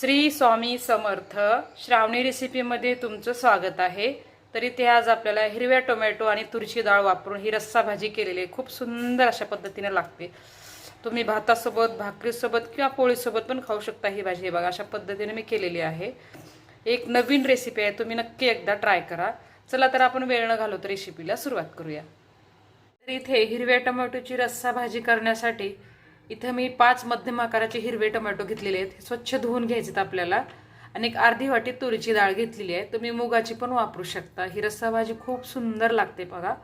श्री स्वामी समर्थ श्रावणी रेसिपीमध्ये तुमचं स्वागत आहे. तर इथे आज आपल्याला हिरव्या टोमॅटो आणि तुरची डाळ वापरून ही रस्सा भाजी केलेली आहे. खूप सुंदर अशा पद्धतीने लागते. तुम्ही भातासोबत भाकरीसोबत किंवा पोळीसोबत पण खाऊ शकता ही भाजी. बघा अशा पद्धतीने मी केलेली आहे. एक नवीन रेसिपी आहे. तुम्ही नक्की एकदा ट्राय करा. चला तर आपण वेळ न घालवतो रेसिपीला सुरुवात करूया. तर इथे हिरव्या टोमॅटोची रस्सा भाजी करण्यासाठी इथं मी पाच मध्यम आकाराचे हिरवे टोमॅटो घेतलेले आहेत. स्वच्छ धुवून घ्यायचे आपल्याला. आणि एक अर्धी वाटी तुरीची डाळ घेतलेली आहे. तुम्ही मुगाची पण वापरू शकता. ही रस्सा भाजी खूप सुंदर लागते बघा.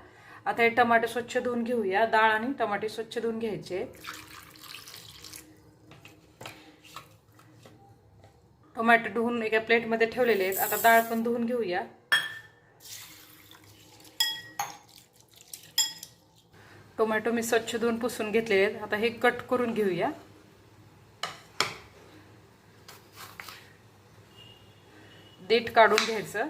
आता हे टमाटे स्वच्छ धुवून घेऊया. डाळ आणि टमाटे स्वच्छ धुवून घ्यायचे. टोमॅटो धुवून एका प्लेटमध्ये ठेवलेले आहेत. आता डाळ पण धुवून घेऊया. टोमॅटो मी स्वच्छ धुवून पुसून घेतलेले आहेत. आता हे कट करून घेऊया. देठ काढून घ्यायचं.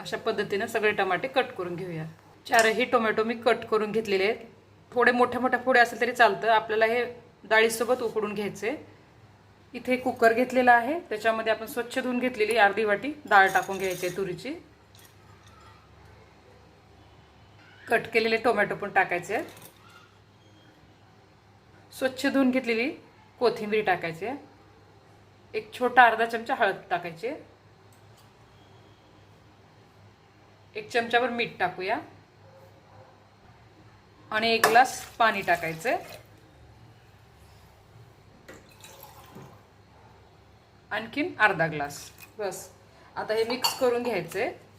अशा पद्धतीनं सगळे टमाटे कट करून घेऊया. चारही टोमॅटो मी कट करून घेतलेले आहेत. थोडे मोठ्या मोठ्या फोडे असेल तरी चालतं. आपल्याला हे डाळीसोबत उकडून घ्यायचे इथे कुकर घेतलेला आहे. त्याच्यामध्ये आपण स्वच्छ धुवून घेतलेली अर्धी वाटी डाळ टाकून घ्यायची आहे तुरीची. कट केलेले टोमॅटो पण टाकायचे. आहेत स्वच्छ धुवून घेतलेली कोथिंबीर टाकायची. आहे एक छोटा अर्धा चमचा हळद टाकायची. एक चमच्यावर मीठ टाकूया. आणि एक ग्लास पाणी टाकायचं. आणखीन अर्धा ग्लास. बस. आता हे मिक्स करून घ्यायचे.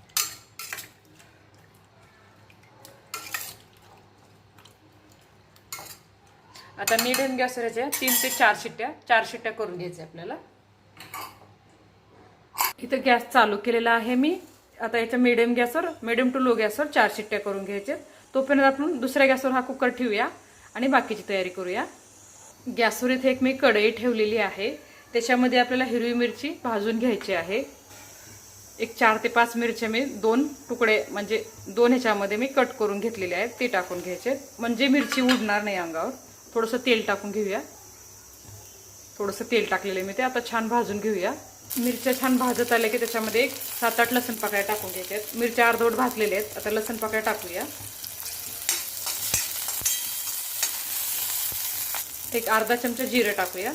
आता मीडियम गॅसवर याच्या तीन ते चार शिट्ट्या. चार शिट्ट्या करून घ्यायच्या आपल्याला. इथं गॅस चालू केलेला आहे मी. आता याच्या मिडियम गॅसवर मिडियम टू लो गॅसवर चार शिट्ट्या करून घ्यायचे. तोपर्यंत आपण दुसऱ्या गॅसवर हा कुकर ठेवूया आणि बाकीची तयारी करूया. गॅसवर इथे एक मी कढई ठेवलेली आहे. त्याच्यामध्ये आपल्याला हिरवी मिरची भाजून घ्यायची आहे. एक चार ते पाच मिरच्या मी दोन तुकडे म्हणजे दोन ह्याच्यामध्ये मी कट करून घेतलेले आहेत ते टाकून घ्यायचे म्हणजे मिरची उडणार नाही अंगावर. थोडंसं तेल टाकून घेऊया. थोडंसं तेल टाकलेलं आहे मी ते. आता छान भाजून घेऊया. मिरच्या छान भाजत आल्या की त्याच्यामध्ये एक सात आठ लसूण पाकळ्या टाकून घ्यायच्या आहेत मिरच्या अर्धवट भाजलेल्या आहेत. आता लसूण पाकळ्या टाकूया. एक अर्धा चमचा जिरं टाकूया.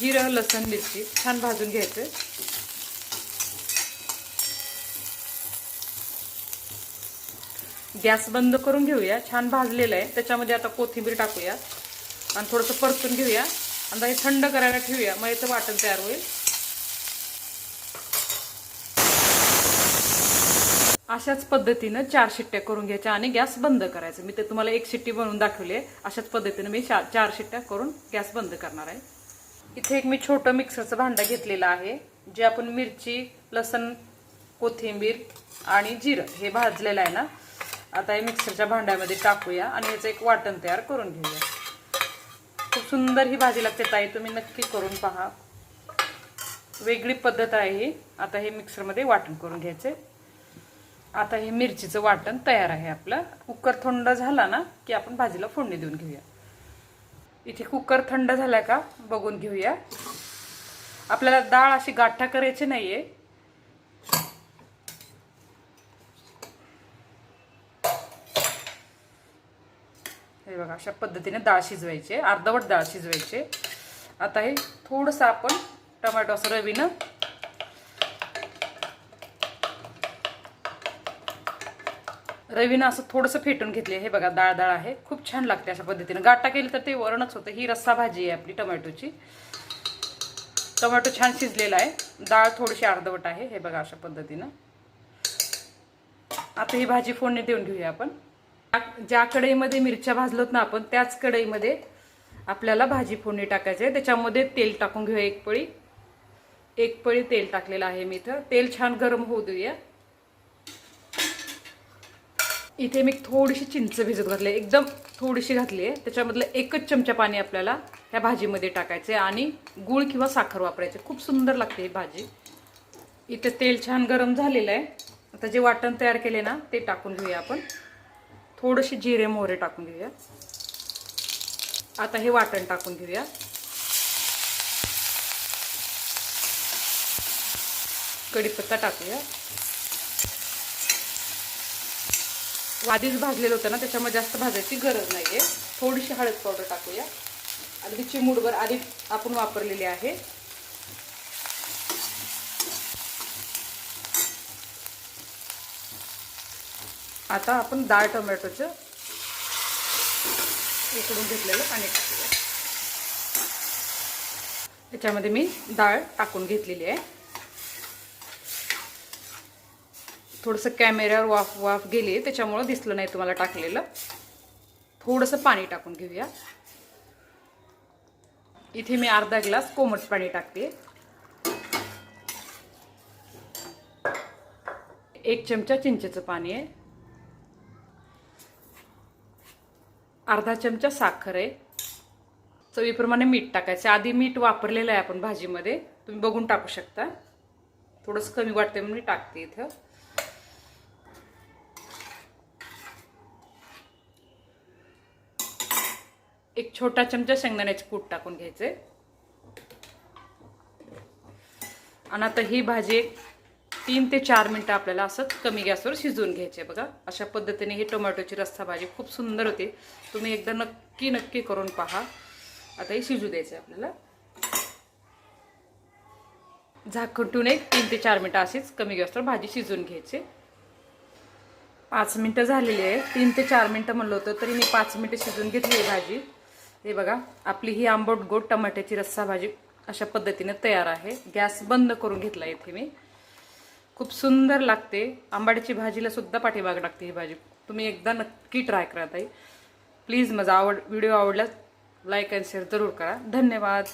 जिरं लसण मिरची छान भाजून घ्यायचं. गॅस बंद करून घेऊया. छान भाजलेलं आहे. त्याच्यामध्ये आता कोथिंबीर टाकूया. आणि थोडंसं परतून घेऊया. आणि हे थंड करायला ठेवूया. मग याचं वाटण तयार होईल. अशाच पद्धतीनं चार शिट्ट्या करून घ्यायच्या आणि गॅस बंद करायचं. मी ते तुम्हाला एक शिट्टी बनवून दाखवली आहे. अशाच पद्धतीनं मी चार शिट्ट्या करून गॅस बंद करणार आहे. इथे एक मी छोटं मिक्सरचं भांडं घेतलेलं आहे. जे आपण मिरची लसण कोथिंबीर आणि जिरं हे भाजलेलं आहे ना? आता हे मिक्सरच्या भांड्यामध्ये टाकूया आणि याचं एक वाटण तयार करून घेऊया. खूप सुंदर ही भाजी लागते ताई तुम्ही नक्की करून पहा. वेगळी पद्धत आहे ही. आता हे मिक्सरमध्ये वाटण करून घ्यायचे. आता हे मिरचीचं वाटण तयार आहे आपलं. कुकर थंड झाला ना की आपण भाजीला फोडणी देऊन घेऊया. इथे कुकर थंड झालाय का बघून घेऊया. आपल्याला डाळ अशी गाठा करायची नाहीये. हे बघा अशा पद्धतीने डाळ शिजवायची अर्धवट डाळ शिजवायचे. आता हे थोडंसं आपण टोमॅटो असं रवीनं रवीनं असं थोडंसं फेटून घेतले. हे बघा डाळ डाळ आहे. खूप छान लागते अशा पद्धतीनं. गाठा केली तर ते वरणच होतं. ही रस्सा भाजी आहे आपली टोमॅटोची. टोमॅटो छान शिजलेला आहे. डाळ थोडीशी अर्धवट आहे. हे बघा अशा पद्धतीनं. आता ही भाजी फोडणी देऊन घेऊया आपण. ज्या कढईमध्ये मिरच्या भाजलोत ना आपण त्याच कढईमध्ये आपल्याला भाजी फोडणी टाकायची आहे. त्याच्यामध्ये तेल टाकून घेऊया एक पळी. एक पळी तेल टाकलेलं आहे मी इथं. तेल छान गरम होऊ देऊया. इथे मी थोडीशी चिंच भिजत घातली एकदम थोडीशी घातली आहे. त्याच्यामधलं एकच चमचा पाणी आपल्याला ह्या भाजीमध्ये टाकायचे आणि गूळ किंवा साखर वापरायचे खूप सुंदर लागते ही भाजी. इथे तेल छान गरम झालेलं आहे. आता जे वाटण तयार केले ना ते टाकून घेऊया आपण. थोडेसे जिरे मोहरे टाकून घेऊया. आता हे वाटण टाकून घेऊया. कढीपत्ता टाकूया. वादीच भाजलेलं होतं ना त्याच्यामुळे जास्त भाजायची गरज नाही आहे थोडीशी हळद पावडर टाकूया. अगदी चिमूडभर आधी आपण वापरलेली आहे. आता आपण डाळ टोमॅटोचं उकडून घेतलेलं पाणी टाकूया. त्याच्यामध्ये मी डाळ टाकून घेतलेली आहे. थोडंसं कॅमेऱ्यावर वाफ वाफ गेली त्याच्यामुळं दिसलं नाही तुम्हाला टाकलेलं. थोडंसं पाणी टाकून घेऊया. इथे मी अर्धा ग्लास कोमट पाणी टाकते. एक चमचा चिंचेचं पाणी आहे. अर्धा चमचा साखर आहे. चवीप्रमाणे मीठ टाकायचं. आधी मीठ वापरलेलं आहे आपण भाजीमध्ये. तुम्ही बघून टाकू शकता. थोडंसं कमी वाटते म्हणून मी टाकते इथं. एक छोटा चमचा शेंगदाण्याचे कूट टाकून घ्यायचे. आणि आता ही भाजी एक तीन ते चार मिनटं आपल्याला असंच कमी गॅसवर शिजवून घ्यायचे बघा अशा पद्धतीने ही टोमॅटोची रस्सा भाजी खूप सुंदर होते. तुम्ही एकदा नक्की नक्की करून पहा. आता हे शिजू द्यायचं आपल्याला. झाकटून एक तीन ते चार मिनटं अशीच कमी गॅसवर भाजी शिजवून घ्यायची पाच मिनटं झालेली आहे. तीन ते चार मिनटं म्हणलं होतं तरी मी पाच मिनटं शिजवून घेतली आहे भाजी. हे बघा आपली ही आंबट गोड टमाट्याची रस्सा भाजी अशा पद्धतीने तयार आहे. गॅस बंद करून घेतला इथे मी. खूप सुंदर लागते. आंबाड्याची भाजीला सुद्धा पाठीमाग लागते ही भाजी. तुम्ही एकदा नक्की ट्राय करा ताई. प्लीज माझा आवड व्हिडिओ आवडल्यास लाईक अँड शेअर जरूर करा. धन्यवाद.